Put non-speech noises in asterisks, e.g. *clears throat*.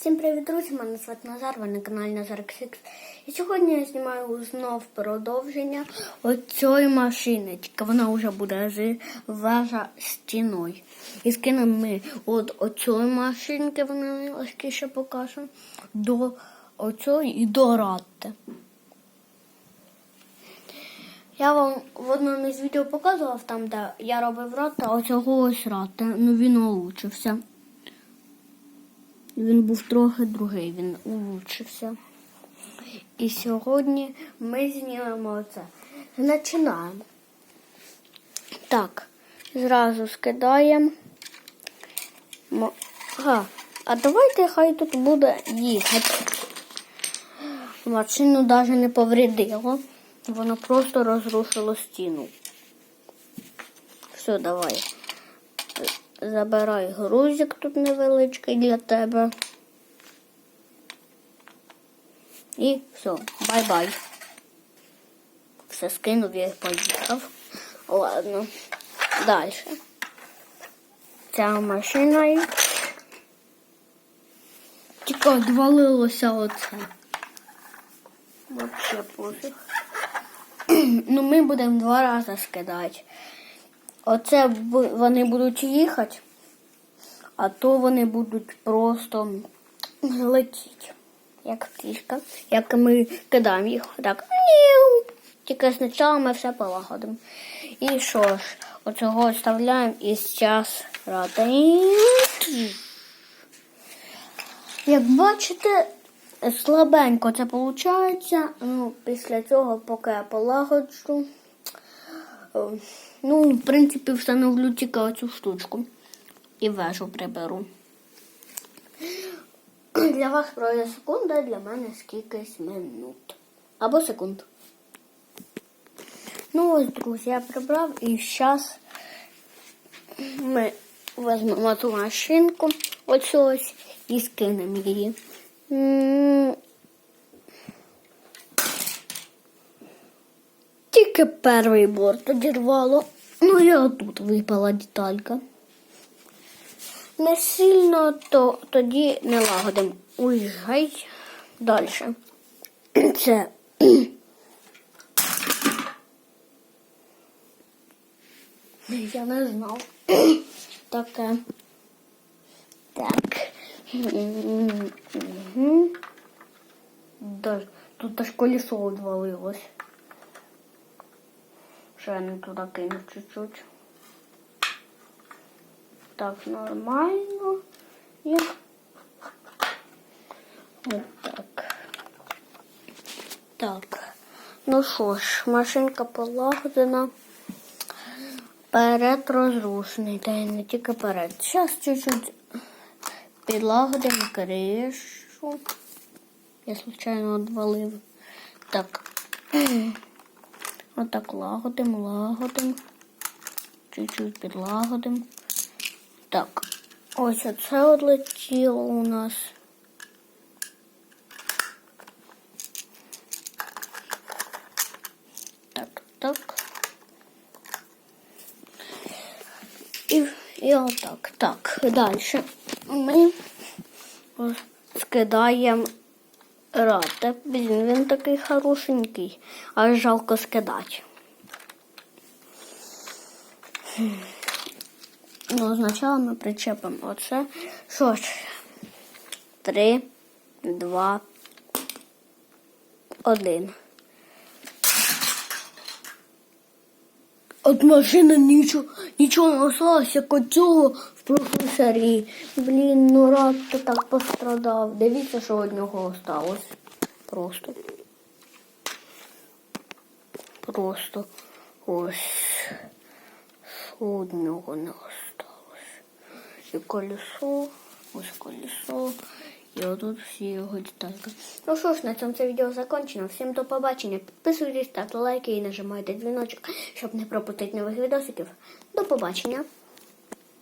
Всім привіт, друзі! Мене звати Назар, ви на каналі Назар Ксікс. І сьогодні я знімаю знов продовження оцієї машини. Вона вже буде з вежа стіною. І скинемо ми от оцієї машинки, вона легкіше покажу, до оцієї і до ратти. Я вам в одному із відео показував, там, де я робив рата, а оцього ось рата. Ну він улучшився. Він був трохи другий, він улучшився. І сьогодні ми знімемо це. Починаємо. Так, зразу скидаємо. Ага, а давайте хай тут буде їхати. Машину навіть не повредило. Воно просто розрушило стіну. Все, давай. Забирай грузик тут невеличкий для тебе. І все, бай-бай. Все скинув, я поїхав. Ладно. Далі. Ця машина тільки відвалилося оце. Вообще пофіг. *clears throat* ну, ми будемо два рази скидати. Оце вони будуть їхати, а то вони будуть просто летіти, як птичка. Як ми кидаємо їх. Так. Тільки спочатку ми все полагодимо. І що ж, оцього вставляємо і зараз ратаємо. Як бачите, слабенько це виходить. Ну, після цього, поки я полагоджу. Е, Ну, в принципі, встановлю тільки оцю штучку і вежу приберу. Для вас пройде секунда, для мене скількись минут. Або секунд. Ну ось, друзі, я прибрав і зараз ми візьмемо ту машинку оцю ось і скинемо її. Тільки перший борт одірвало. Ну і отут випала деталька. Не сильно, то тоді не лагодимо. Уїжджай далі. *clears throat* Це. *clears throat* Я не знав. *clears throat* Таке. Так. Тут аж колесо відвалилось. Ще я не туди кинув чуть-чуть. Так, нормально. І от так. Так. Ну що ж, машинка полагодена. Перед розрушений, та й не тільки перед. Зараз чуть-чуть підлагодимо кришу. Я случайно відвалив. Так. Отак лагодим, лагодим. Чуть-чуть підлагодим. Так. Ось оце отлетіло у нас. Так, так. І, і отак. Так, далі. Ми ось рата. Блін, він такий хорошенький, аж жалко скидати. Ну, спочатку ми причепимо оце. Що ж, три, два, один. От машини нічого, нічого не осталось, як от цього в прошлій серії. Блін, ну рад то так пострадав. Дивіться, що від нього осталось. Просто. Просто ось. Що від нього не осталось. І колесо, ось колесо. І отут всі його детальки. Ну що ж, на цьому це відео закончено. Всім до побачення. Підписуйтесь, ставте лайки і нажимайте дзвіночок, щоб не пропустити нових відосиків. До побачення.